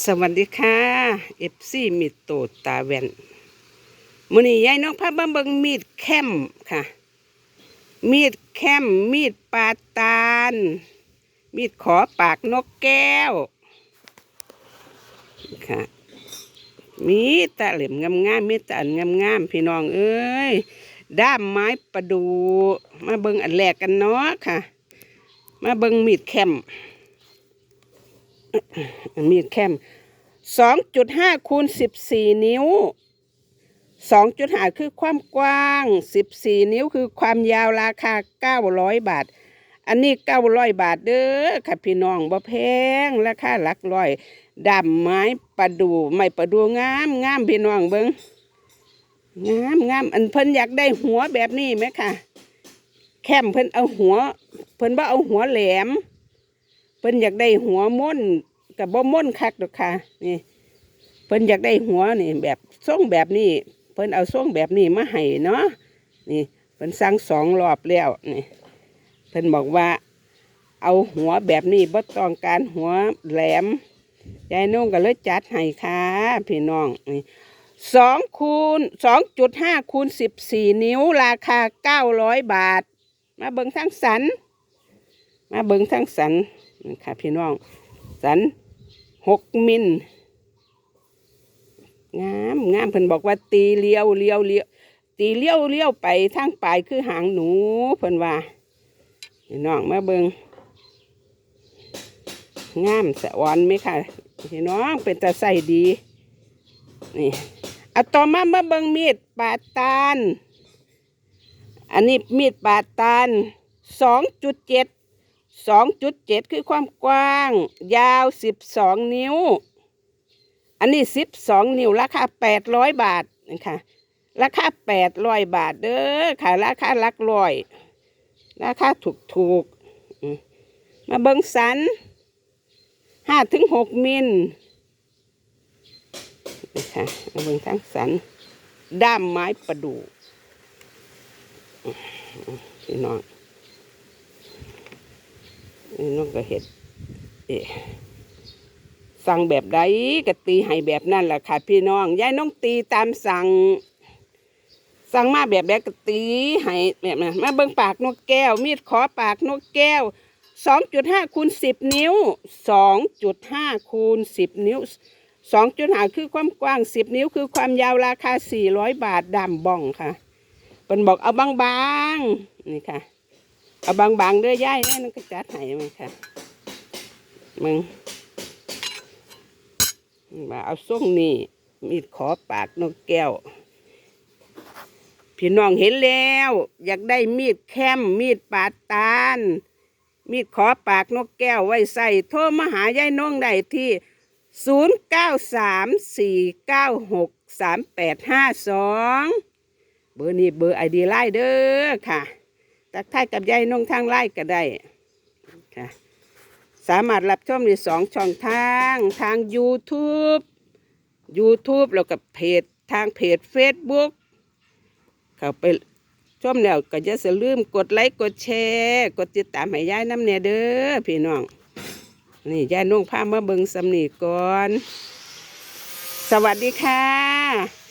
สวัสดีค่ะเอฟซีมีดโตตาแว่นมือนี้ยายน้องพามาเบิงมีดแคมค่ะ มีดแคมมีดปาตาล มีดขอปากนกแก้วค่ะมีตะเหล่มงามๆมีตะอันงามๆพี่น้องเอ้ยด้ามไม้ประดู มาเบิงอันแรกกันเนาะค่ะ มาเบิงมีดแคม มีดแคมสองจุดห้าคูณสิบสี่นิ้วสองจุดห้าคือความกว้างสิบสี่นิ้วคือความยาวราคาเก้าร้อยบาท อันนี้เก้าร้อยบาทเด้อค่ะพี่น้องบ่แพงราคาหลักร้อยดำไม้ประดูไม่ประดูงามงามพี่น้องเบิงงามงามอันเพิ่นอยากได้หัวแบบนี้ไหมค่ะ แคมเพิ่นเอาหัว เพิ่นว่าเอาหัวแหลม เพิ่นอยากได้หัวม่นกับบ่ม่นคักดอกค่ะนี่เพิ่นอยากได้หัวนี่แบบทรงแบบนี้ เพิ่นเอาทรงแบบนี้มาให้เนาะนี่เพิ่นสั่งสองรอบแล้วนี่เพิ่นบอกว่า เอาหัวแบบนี้บ่ต้องการหัวแหลมยายนุ่งก็เลยจัดให้ค่ะพี่น้องนี่สองคูณสองจุดห้าคูณสิบสี่นิ้วราคาเก้าร้อยบาท มาเบิ่งทั้งสัน มาเบิ่งทั้งสัน ค่ะพี่น้อง สันหกมิลงามงามเพิ่นบอกว่าตีเลี้ยวเลี้ยวเลี้ยวตีเลี้ยวเลี้ยวไปทางปลายคือหางหนูเพิ่นว่าพี่น้องมาเบิ่งงามสะออนไหมค่ะพี่น้องเป็นตาใส่ดี นี่เอาต่อมามาเบิงมีดปาดตาลอันนี้มีดปาดตาลสองจุดเจ็ด สองจุดเจ็ดคือความกว้าง ยาวสิบสองนิ้ว อันนี้สิบสองนิ้วราคาแปดร้อยบาทนะคะราคาแปดร้อยบาทเด้อค่ะ ราคาลักร้อย ราคาถูกถูกมาเบิงสันห้าถึงหกมิลนะคะมาเบิงทั้งสัน ด้ามไม้ประดู่พี่น้อง น้องก็เห็ดสั่งแบบใดก็ตีให้แบบนั่นแหละค่ะ พี่น้องยายน้องตีตามสั่ง สั่งมาแบบใดก็ตีให้แบบนั้นมาเบิ่งปากนกแก้ว มีดขอปากนกแก้วสองจุดห้าคูณสิบนิ้วสองจุดห้าคูณสิบนิ้วสองจุดห้าคือความกว้างสิบนิ้ว คือความยาวราคาสี่ร้อยบาทดำบ้องค่ะเป็นบอกเอาบางๆนี่ค่ะ เอาบางๆเด้อย่ายแน่นก็จัดให้มันค่ะ มึงมาเอาส่งนี่มีดขอปากนกแก้ว พี่น้องเห็นแล้ว อยากได้มีดแคมมีดปาดตาล มีดขอปากนกแก้วไว้ใส่โทรมาหายายน้องได้ที่ 0 9 3 4 9 6 3 8 5 2 เบอร์นี้เบอร์ไอดีไลน์เด้อค่ะ ตักทายกับยายนงทางไล่ก็ได้ค่ะสามารถรับชมในสองช่องทางทาง YouTube YouTube แล้วกับเพจทางเพจ Facebook เข้าไปชมแล้วก็จะอย่าลืมกดไลค์กดแชร์กดติดตามให้ยายน้ำเนเด้อพี่น้อง นี่ยายนุ่งผ้ามาเบิงสำนีก่อน สวัสดีค่ะ